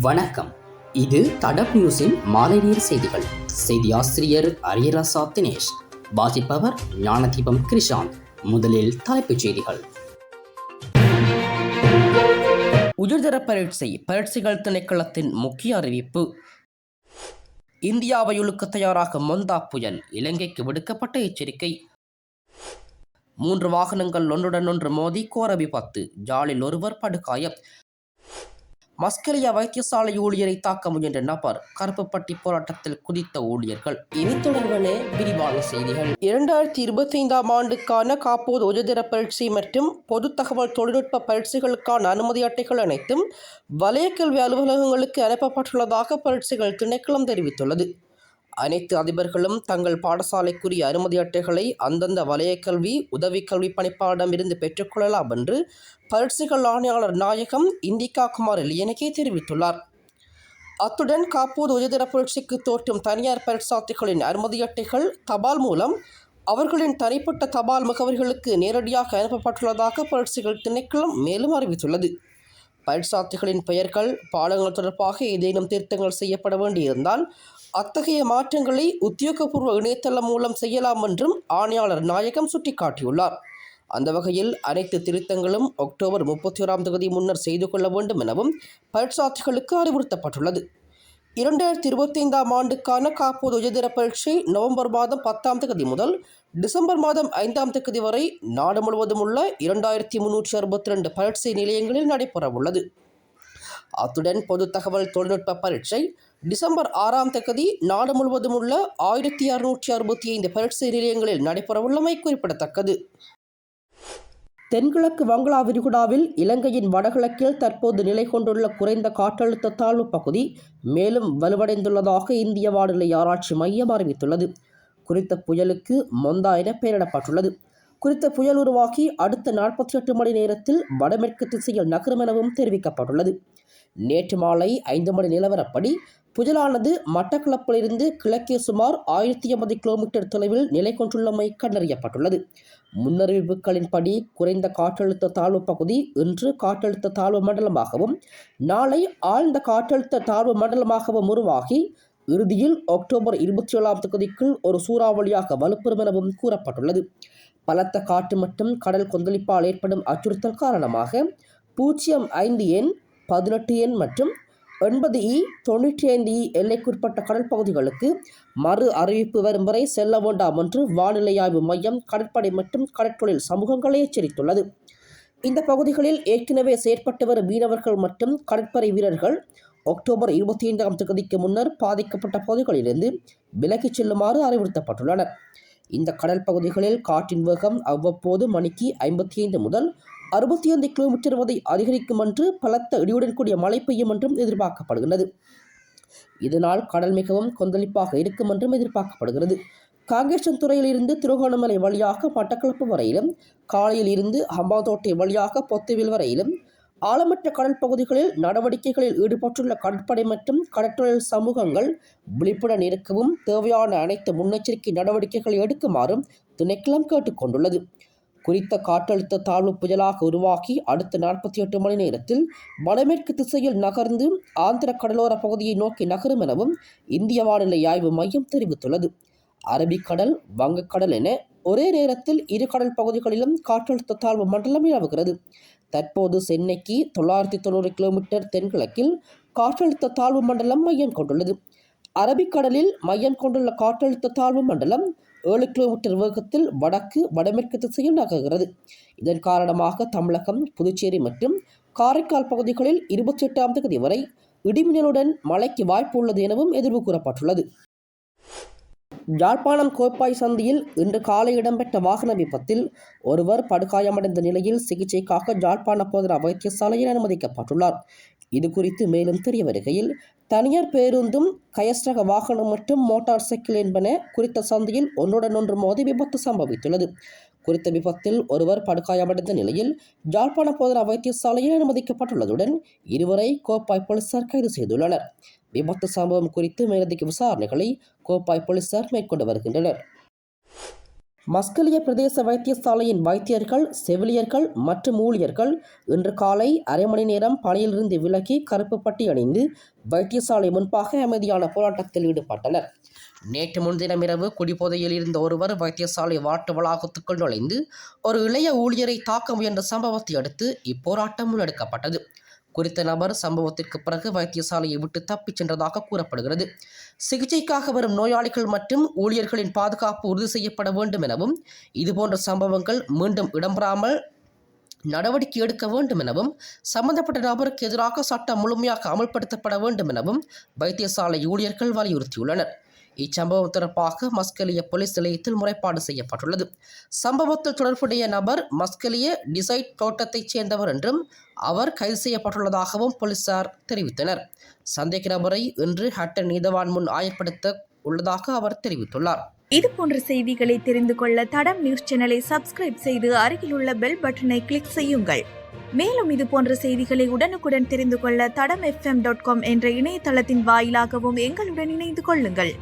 வணக்கம். இது தடப் நியூஸின் மாலை நேர் செய்திகள். செய்தி ஆசிரியர் அரியராசா தினேஷ். வாசிப்பவர் ஞானதீபம் கிருஷாந்த் முதலில் தலைப்புச் செய்திகள். உயர்தர பரீட்சை பரீட்சைகள் திணைக்களத்தின் முக்கிய அறிவிப்பு. இந்தியாவை ஒழுக்க தயாராக மொந்தா புயல் இலங்கைக்கு விடுக்கப்பட்ட எச்சரிக்கை. மூன்று வாகனங்கள் ஒன்றுடன் ஒன்று மோதி கோர விபத்து ஜாலில் ஒருவர் படுகாயம். மஸ்கலியா வைத்தியசாலை ஊழியரை தாக்க முயன்ற நபர் கருப்புப்பட்டி போராட்டத்தில் குதித்த ஊழியர்கள். இனி தொடர்பான விரிவான செய்திகள். இரண்டாயிரத்தி இருபத்தி ஐந்தாம் ஆண்டுக்கான காப்போது உயர்தர பரீட்சை மற்றும் பொது தகவல் தொழில்நுட்ப பயிற்சிகளுக்கான அனுமதி அட்டைகள் அனைத்தும் வலயக்கல்வி அலுவலகங்களுக்கு அனுப்பப்பட்டுள்ளதாக பயிற்சிகள் திணைக்களம் தெரிவித்துள்ளது. அனைத்து அதிபர்களும் தங்கள் பாடசாலைக்குரிய அனுமதி அட்டைகளை அந்தந்த வலயக்கல்வி கல்வி பணிப்பாளரிடமிருந்து பெற்றுக்கொள்ளலாம் என்று பரீட்சைகள் ஆணையாளர் நாயகம் இந்திகா குமார் லியனகே தெரிவித்துள்ளார். அத்துடன் காப்போது உயர்தர பரீட்சைக்கு தோற்றும் தனியார் பரீட்சார்த்திகளின் அனுமதி அட்டைகள் தபால் மூலம் அவர்களின் தனிப்பட்ட தபால் முகவரிகளுக்கு நேரடியாக அனுப்பப்பட்டுள்ளதாக பரீட்சைகள் திணைக்களம் மேலும் அறிவித்துள்ளது. பரீட்சார்த்திகளின் பெயர்கள் பாடங்கள் தொடர்பாக ஏதேனும் திருத்தங்கள் செய்யப்பட வேண்டியிருந்தால் அத்தகைய மாற்றங்களை உத்தியோகபூர்வ இணையதளம் மூலம் செய்யலாம் என்றும் ஆணையாளர் நாயகம் சுட்டிக்காட்டியுள்ளார். அந்த வகையில் அனைத்து திருத்தங்களும் அக்டோபர் முப்பத்தி ஓராம் தேதி முன்னர் செய்து கொள்ள வேண்டும் எனவும் பரீட்சார்த்திகளுக்கு அறிவுறுத்தப்பட்டுள்ளது. இரண்டாயிரத்தி இருபத்தைந்தாம் ஆண்டுக்கான காப்போது உயர்தர பரீட்சை நவம்பர் மாதம் பத்தாம் தேதி முதல் டிசம்பர் மாதம் ஐந்தாம் தேதி வரை நாடு முழுவதும் உள்ள இரண்டாயிரத்தி முன்னூற்றி அறுபத்தி ரெண்டு பரீட்சை நிலையங்களில் நடைபெறவுள்ளது. அத்துடன் பொது தகவல் தொழில்நுட்ப பரீட்சை. டிசம்பர் ஆறாம் தேதி நாடு முழுவதும் உள்ள ஆயிரத்தி அறுநூற்றி அறுபத்தி ஐந்து பரீட்சை நிலையங்களில் நடைபெறவுள்ளமை குறிப்பிடத்தக்கது. தென்கிழக்கு வங்களா விரிகுடாவில் இலங்கையின் வடகிழக்கில் தற்போது நிலை கொண்டுள்ள குறைந்த காற்றழுத்த தாழ்வு பகுதி மேலும் வலுவடைந்துள்ளதாக இந்திய வானிலை ஆராய்ச்சி மையம் அறிவித்துள்ளது. குறித்த புயலுக்கு மொந்தா என பெயரிடப்பட்டுள்ளது. குறித்த புயல் உருவாகி அடுத்த நாற்பத்தி எட்டு மணி நேரத்தில் வடமேற்கு திசையில் நகரும் எனவும் தெரிவிக்கப்பட்டுள்ளது. நேற்று மாலை ஐந்து மணி நிலவரப்படி புயலானது மட்டக்களப்பிலிருந்து கிழக்கே சுமார் ஆயிரத்தி எண்பது கிலோமீட்டர் தொலைவில் நிலை கொண்டுள்ளமை கண்டறியப்பட்டுள்ளது. முன்னறிவிப்புகளின்படி குறைந்த காற்றழுத்த தாழ்வு பகுதி இன்று காற்றழுத்த தாழ்வு மண்டலமாகவும் நாளை ஆழ்ந்த காற்றழுத்த தாழ்வு மண்டலமாகவும் உருவாகி இறுதியில் அக்டோபர் இருபத்தி ஏழாம் தொகுதிக்குள் ஒரு சூறாவளியாக வலுப்பெறும் எனவும் கூறப்பட்டுள்ளது. பலத்த காற்று மற்றும் கடல் கொந்தளிப்பால் ஏற்படும் அச்சுறுத்தல் காரணமாக பூஜ்ஜியம் ஐந்து எண் பதினெட்டு எண் மற்றும் எண்பது இ தொண்ணூற்றி ஐந்து இ எல்லைக்குட்பட்ட கடல் பகுதிகளுக்கு மறு அறிவிப்பு வரும் வரை செல்ல வேண்டாம் என்று வானிலை ஆய்வு மையம் கடற்படை மற்றும் கடற்தொழில் சமூகங்களை எச்சரித்துள்ளது. இந்த பகுதிகளில் ஏற்கனவே செயற்பட்டு வரும் மீனவர்கள் மற்றும் கடற்படை வீரர்கள் அக்டோபர் இருபத்தி ஐந்தாம் தேதிக்கு முன்னர் பாதிக்கப்பட்ட பகுதிகளிலிருந்து விலகிச் செல்லுமாறு அறிவுறுத்தப்பட்டுள்ளனர். இந்த கடல் பகுதிகளில் காற்றின் வேகம் அவ்வப்போது மணிக்கு ஐம்பத்தி ஐந்து முதல் அறுபத்தி ஐந்து கிலோமீட்டர் வரை அதிகரிக்கும் என்று பலத்த இடியுடன் கூடிய மழை பெய்யும் என்றும் எதிர்பார்க்கப்படுகிறது. இதனால் கடல் மிகவும் கொந்தளிப்பாக இருக்கும் என்றும் எதிர்பார்க்கப்படுகிறது. காங்கேசன் துறையிலிருந்து திருகோணமலை வழியாக மட்டக்களப்பு வரையிலும் காலையில் இருந்து ஹம்பாந்தோட்டை வழியாக பொத்துவில் வரையிலும் ஆழமற்ற கடல் பகுதிகளில் நடவடிக்கைகளில் ஈடுபட்டுள்ள கடற்படை மற்றும் கடற்றொழில் சமூகங்கள் விழிப்புடன் இருக்கவும் தேவையான அனைத்து முன்னெச்சரிக்கை நடவடிக்கைகளை எடுக்குமாறும் திணைக்களம் கேட்டுக்கொண்டுள்ளது. குறித்த காற்றழுத்த தாழ்வு புயலாக உருவாகி அடுத்த நாற்பத்தி எட்டு மணி நேரத்தில் வடமேற்கு திசையில் நகர்ந்து ஆந்திர கடலோர பகுதியை நோக்கி நகரும் எனவும் இந்திய வானிலை ஆய்வு மையம் தெரிவித்துள்ளது. அரபிக்கடல் வங்கக்கடல் என ஒரே நேரத்தில் இரு கடல் பகுதிகளிலும் காற்றழுத்த தாழ்வு மண்டலம் நிலவுகிறது. தற்போது சென்னைக்கு தொள்ளாயிரத்தி தொண்ணூறு கிலோமீட்டர் தென்கிழக்கில் காற்றழுத்த தாழ்வு மண்டலம் மையம் கொண்டுள்ளது. அரபிக்கடலில் மையம் கொண்டுள்ள காற்றழுத்த தாழ்வு மண்டலம் ஏழு கிலோமீட்டர் வேகத்தில் வடக்கு வடமேற்கு திசையில் நகர்கிறது. இதன் காரணமாக தமிழகம் புதுச்சேரி மற்றும் காரைக்கால் பகுதிகளில் இருபத்தி எட்டாம் தேதி வரை இடிமின்னலுடன் மழைக்கு வாய்ப்பு உள்ளது எனவும் எதிர்வு கூறப்பட்டுள்ளது. யாழ்ப்பாணம் கோப்பாய் சந்தியில் இன்று காலை இடம்பெற்ற வாகன விபத்தில் ஒருவர் படுகாயமடைந்த நிலையில் சிகிச்சைக்காக யாழ்ப்பாண போதனா வைத்தியசாலையில் அனுமதிக்கப்பட்டுள்ளார். இது குறித்து மேலும் தெரிய வருகையில் தனியார் பேருந்தும் கயஸ்ரக வாகனம் மற்றும் மோட்டார் சைக்கிள் என்பன குறித்த சந்தையில் ஒன்றுடன் ஒன்று மோதி விபத்து சம்பவித்துள்ளது. குறித்த விபத்தில் ஒருவர் படுகாயமடைந்த நிலையில் யாழ்ப்பாண போதனா வைத்தியசாலையில் அனுமதிக்கப்பட்டுள்ளதுடன் இருவரை கோப்பாய் போலீசார் கைது செய்துள்ளனர். விபத்து சம்பவம் குறித்து மேலதிக விசாரணைகளை கோப்பாய் போலீசார் மேற்கொண்டு வருகின்றனர். மஸ்கலிய பிரதேச வைத்தியசாலையின் வைத்தியர்கள் செவிலியர்கள் மற்றும் ஊழியர்கள் இன்று காலை அரை மணி நேரம் பணியிலிருந்து விலகி கருப்பு பட்டி அணிந்து வைத்தியசாலை முன்பாக அமைதியான போராட்டத்தில் ஈடுபட்டனர். நேற்று முன்தினம் இரவு குடிபோதையில் இருந்த ஒருவர் வைத்தியசாலை வாட்டு வளாகத்துக்குள் நுழைந்து ஒரு இளைய ஊழியரை தாக்க முயன்ற சம்பவத்தை அடுத்து இப்போராட்டம் முன்னெடுக்கப்பட்டது. குறித்த நபர் சம்பவத்திற்கு பிறகு வைத்தியசாலையை விட்டு தப்பிச் சென்றதாக கூறப்படுகிறது. சிகிச்சைக்காக வரும் நோயாளிகள் மற்றும் ஊழியர்களின் பாதுகாப்பு உறுதி செய்யப்பட வேண்டும் எனவும் இதுபோன்ற சம்பவங்கள் மீண்டும் இடம்பெறாமல் நடவடிக்கை எடுக்க வேண்டும் எனவும் சம்பந்தப்பட்ட நபருக்கு எதிராக சட்டம் முழுமையாக அமல்படுத்தப்பட வேண்டும் எனவும் வைத்தியசாலை ஊழியர்கள் வலியுறுத்தியுள்ளனர். இச்சம்பவம் தொடர்பாக மஸ்கலிய போலீஸ் நிலையத்தில் முறைப்பாடு செய்யப்பட்டுள்ளது. சம்பவத்தில் தொடர்புடைய நபர் மஸ்கலிய டிசைட் தோட்டத்தைச் சேர்ந்தவர் என்றும் அவர் கைது செய்யப்பட்டுள்ளதாகவும் போலீசார் தெரிவித்தனர். சந்தேக நபரை இன்று ஹட்டன் நீதவான் முன் ஆயப்படுத்த உள்ளதாக அவர் தெரிவித்துள்ளார். இது போன்ற செய்திகளை தெரிந்து கொள்ள தடம் நியூஸ் சேனலை சப்ஸ்கிரைப் செய்து அருகிலுள்ள பெல் பட்டனை கிளிக் செய்யுங்கள். மேலும் இது போன்ற செய்திகளை உடனுக்குடன் தெரிந்து கொள்ள தடம் எஃப்எம் டாட் காம் என்ற இணையதளத்தின் வாயிலாகவும் எங்களுடன் இணைந்து கொள்ளுங்கள்.